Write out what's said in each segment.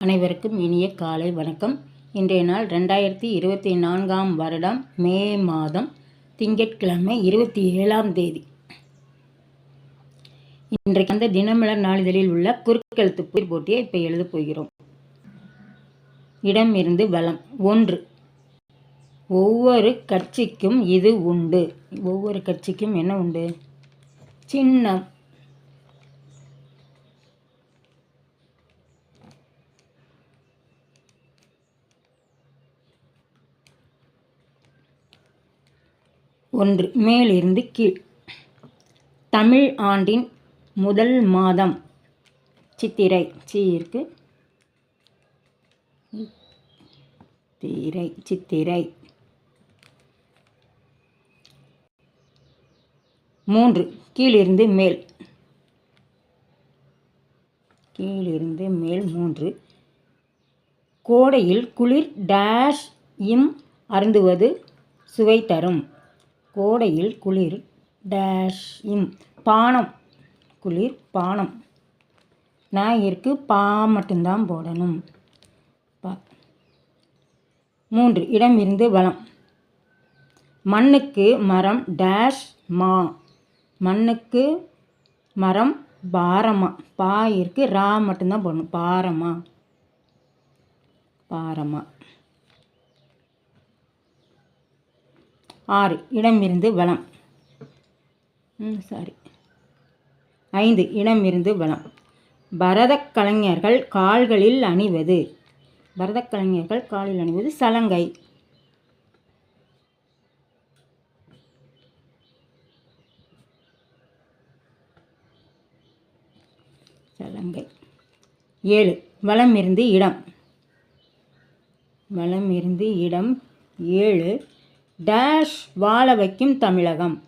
அனைவருக்கும் இனிய காலை வணக்கம். இன்றைய நாள் ரெண்டாயிரத்தி இருபத்தி நான்காம் வருடம் மே மாதம் திங்கட்கிழமை இருபத்தி ஏழாம் தேதி. இன்றைக்கு அந்த தினமலர் நாளிதழில் உள்ள குறுக்கெழுத்து புயிர் போட்டியை இப்போ எழுதப் போகிறோம். இடம் இருந்து வளம். ஒன்று. ஒவ்வொரு கட்சிக்கும் இது உண்டு. ஒவ்வொரு கட்சிக்கும் என்ன உண்டு? சின்னம். ஒன்று. மேலிருந்து கீழ். தமிழ் ஆண்டின் முதல் மாதம். சித்திரை. சி இருக்கு. திரை சித்திரை. மூன்று. கீழிருந்து மேல். கீழிருந்து மேல் மூன்று. கோடையில் குளிர் டேஷ் இம் அருந்துவது சுவை தரும். கோடையில் குளிர் டேஷ் இம். பானம். குளிர் பானம். நாயிற்கு பா மட்டும்தான் போடணும். பா. மூன்று இடம் இருந்து வளம். மண்ணுக்கு மரம் டேஷ் மா. மண்ணுக்கு மரம் பாரமா. பாயிற்கு ரா மட்டும்தான் போடணும். பாரமா. பாரமா. ஆறு. இடமிருந்து வளம். ம் சாரி ஐந்து. இடமிருந்து வளம். பரதக் கலைஞர்கள் கால்களில் அணிவது. பரதக் கலைஞர்கள் காலில் அணிவது சலங்கை. சலங்கை. ஏழு. வளமிருந்து இடம். வளமிருந்து இடம். ஏழு. டேஷ் வாழ வைக்கும் தமிழகம்.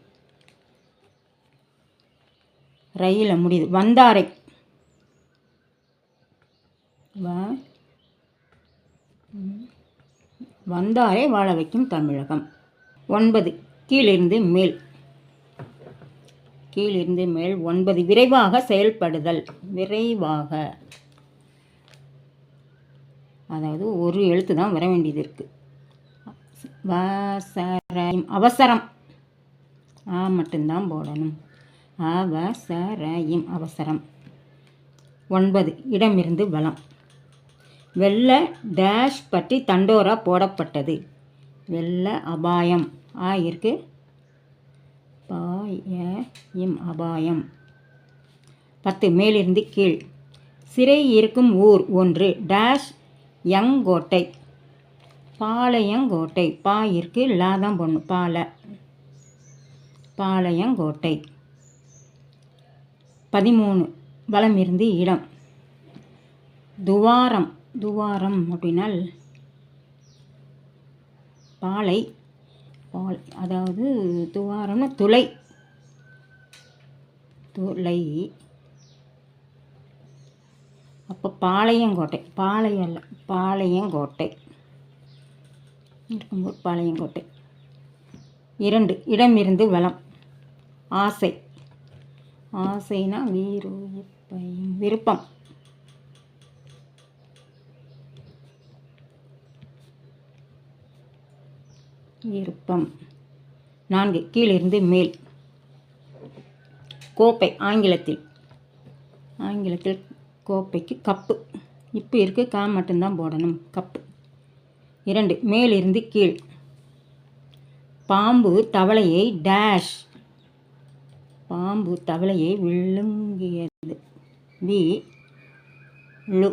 ரயில முடியுது. வந்தாரை. வந்தாரை வாழ வைக்கும் தமிழகம். ஒன்பது கீழிருந்து மேல். கீழிருந்து மேல் ஒன்பது. விரைவாக செயல்படுதல். விரைவாக. அதாவது ஒரு எழுத்து தான் வர வேண்டியது இருக்குது அவசரம் அவசரம். ஆ மட்டும்தான் போடணும். அவசரம் அவசரம். ஒன்பது இடமிருந்து வளம். வெள்ள டேஷ் பற்றி தண்டோரா போடப்பட்டது. வெள்ள அபாயம். ஆ இருக்கு. பாயம் அபாயம். பத்து மேலிருந்து கீழ். சிறை இருக்கும் ஊர் ஒன்று டேஷ் யங்கோட்டை. பாளையங்கோட்டை. பாயிற்கு இல்லாதான் தான் போடணும் பாலை. பாளையங்கோட்டை. பதிமூணு. வலம் இருந்து இடம். துவாரம். துவாரம் அப்படின்னால் பாலை. பால். அதாவது துவாரம்னா துளை. துளை. அப்போ பாளையங்கோட்டை. பாளையம் இல்லை. பாளையங்கோட்டை. இருக்கும்போது பாளையங்கோட்டை. இரண்டு இடம் இருந்து வளம். ஆசை. ஆசைனா வீரு விருப்பம். விருப்பம். நான்கு கீழிருந்து மேல். கோப்பை ஆங்கிலத்தில். ஆங்கிலத்தில் கோப்பைக்கு கப்பு. இப்போ இருக்குது கா மட்டும்தான் போடணும். கப்பு. இரண்டு. மேலிருந்து கீழ். பாம்பு தவளையை டேஷ் பாம்பு தவளையை விழுங்கியது. வி லு.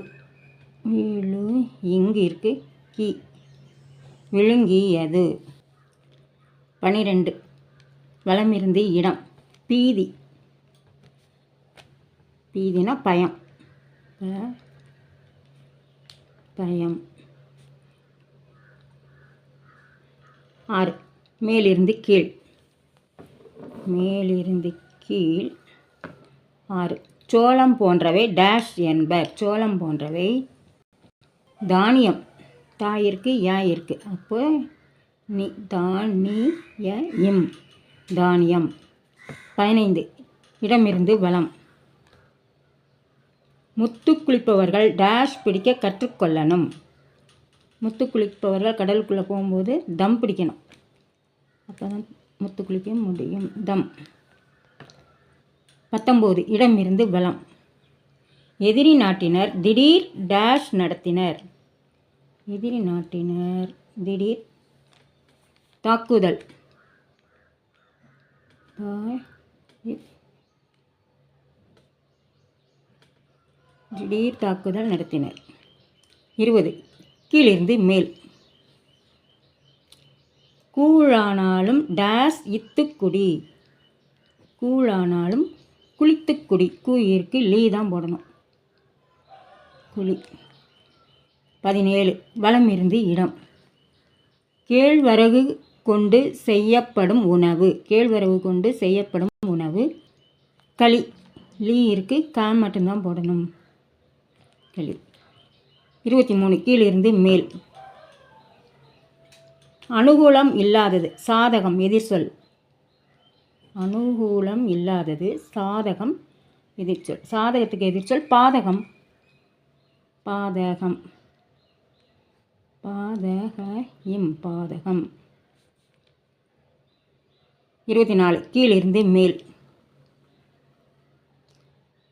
விழு இங்கு இருக்கு. கி. விழுங்கியது. பனிரெண்டு. வளமிருந்து இடம். பீதி. பீதினா பயம். பயம். ஆறு. மேலிருந்து கீழ். மேலிருந்து கீழ். ஆறு. சோளம் போன்றவை டேஷ் என்பர். சோளம் போன்றவை தானியம். தாயிற்கு யா இருக்குது அப்போ நி தானிய இம். தானியம். பதினைந்து. இடமிருந்து வளம். முத்து குளிப்பவர்கள் டேஷ் பிடிக்க கற்றுக்கொள்ளணும் முத்து குளிப்பவர்கள் கடலுக்குள்ளே போகும்போது தம் பிடிக்கணும். அப்போ தான் முத்து குளிக்க முடியும். தம். பத்தொம்போது இடமிருந்து பலம் எதிரி நாட்டினர் திடீர் டேஷ் நடத்தினர். எதிரி நாட்டினர் திடீர் தாக்குதல். திடீர் தாக்குதல் நடத்தினர். இருபது கீழிருந்து மேல். கூழானாலும் டேஸ் இத்துக்குடி கூழானாலும் குளித்துக்குடி கூயிற்கு லீ தான் போடணும். குழி பதினேழு. வளம் இருந்து இடம். கேழ்வரகு கொண்டு செய்யப்படும் உணவு. கேழ்வரகு கொண்டு செய்யப்படும் உணவு. களி. லீ இருக்கு. கா மட்டும்தான் போடணும். களி. இருபத்தி மூணு கீழிருந்து மேல். அனுகூலம் இல்லாதது சாதகம் எதிர்சொல் அனுகூலம் இல்லாதது சாதகம் எதிர்ச்சொல் சாதகத்துக்கு எதிர்ச்சொல் பாதகம். பாதகம். பாதக இம் பாதகம். இருபத்தி நாலு கீழிருந்து மேல்.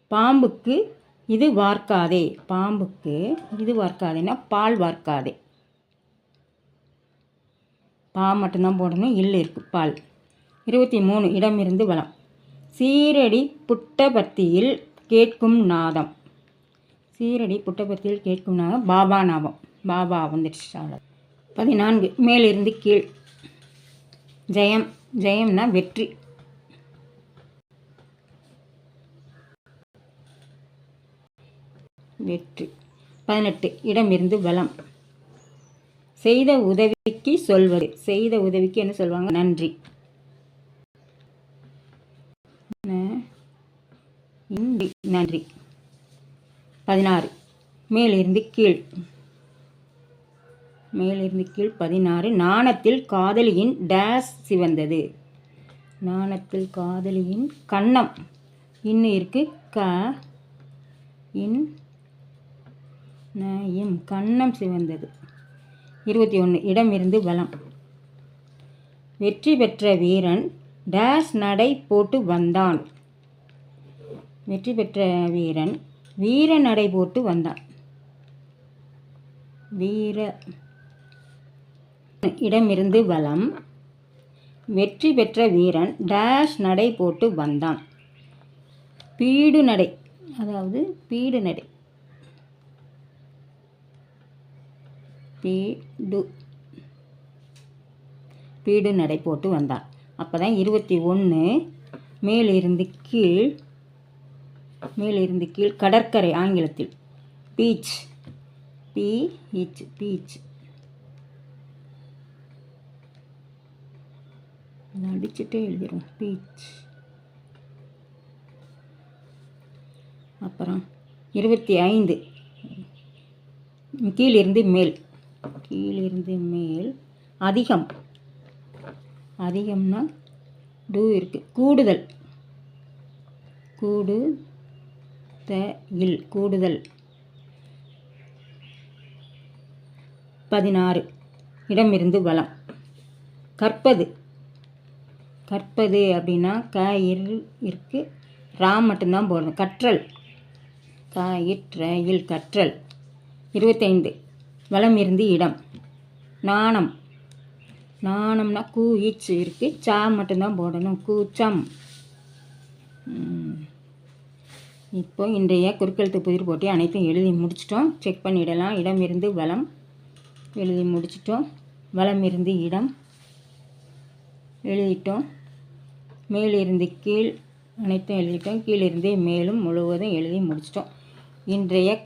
பாம்புக்கு இது வார்க்காதே. பாம்புக்கு இது வார்க்காதேன்னா பால் வார்க்காதே. பா மட்டும்தான் போடணும். இல்லை இருக்கு பால். இருபத்தி மூணு. இடமிருந்து வளம். சீரடி புட்டபர்த்தியில் கேட்கும் நாதம். சீரடி புட்டபர்த்தியில் கேட்கும் நாதம். பாபா நாபம். பாபா வந்துடுச்சு பதினான்கு. மேலிருந்து கீழ். ஜெயம். ஜெயம்னா வெற்றி. வெற்றி பதினெட்டு இடமிருந்து பலம் செய்த உதவிக்கு சொல்வது. செய்த உதவிக்கு என்ன சொல்வாங்க? நன்றி. நன்றி. பதினாறு மேலிருந்து கீழ். மேலிருந்து கீழ் பதினாறு. நாணத்தில் காதலியின் டேஸ் சிவந்தது. நாணத்தில் காதலியின் கண்ணம். இன்னும் இருக்கு க இன் நயம் கண்ணம் சிவந்தது. இருபத்தி ஒன்று இடம் இருந்து பலம் வெற்றி பெற்ற வீரன் டேஸ் நடை போட்டு வந்தான். வெற்றி பெற்ற வீரன் வீர நடை போட்டு வந்தான். வீர இடமிருந்து வலம். வெற்றி பெற்ற வீரன் டேஷ் நடை போட்டு வந்தான். பீடு நடை அதாவது பீடு நடை. பீடு பீடு நடை போட்டு வந்தார் அப்போ தான் இருபத்தி ஒன்று மேலிருந்து கீழ் மேலிருந்து கீழ் கடற்கரை ஆங்கிலத்தில். Beach beach beach. அடிச்சுட்டே எழுதிடும் பீச். அப்புறம் இருபத்தி ஐந்து கீழிருந்து மேல். கீழிருந்து மேல் அதிகம். அதிகம்னா டூ இருக்குது கூடுதல். கூடு த இல் கூடுதல். பதினாறு. இடமிருந்து வளம் கற்பது. கற்பது அப்படின்னா க இருக்கு. ரா மட்டும்தான் போடணும் கற்றல். க இற்ற இல் கற்றல். இருபத்தைந்து. வளம் இருந்து இடம். நாணம். நாணம்னா கூ ஈச்சு இருக்குது சா மட்டும்தான் போடணும். கூச்சம். இப்போ இன்றைய குறுக்கெழுத்து புதிர் போட்டி அனைத்தும் எழுதி முடிச்சிட்டோம். செக் பண்ணிடலாம். இடம் இருந்து வளம். எழுதி முடிச்சிட்டோம். வளம் இருந்து இடம். எழுதிட்டோம். மேலிருந்து கீழ். அனைத்தும் எழுதிட்டோம். கீழிருந்தே மேலும் முழுவதும் எழுதி முடிச்சிட்டோம். இன்றைய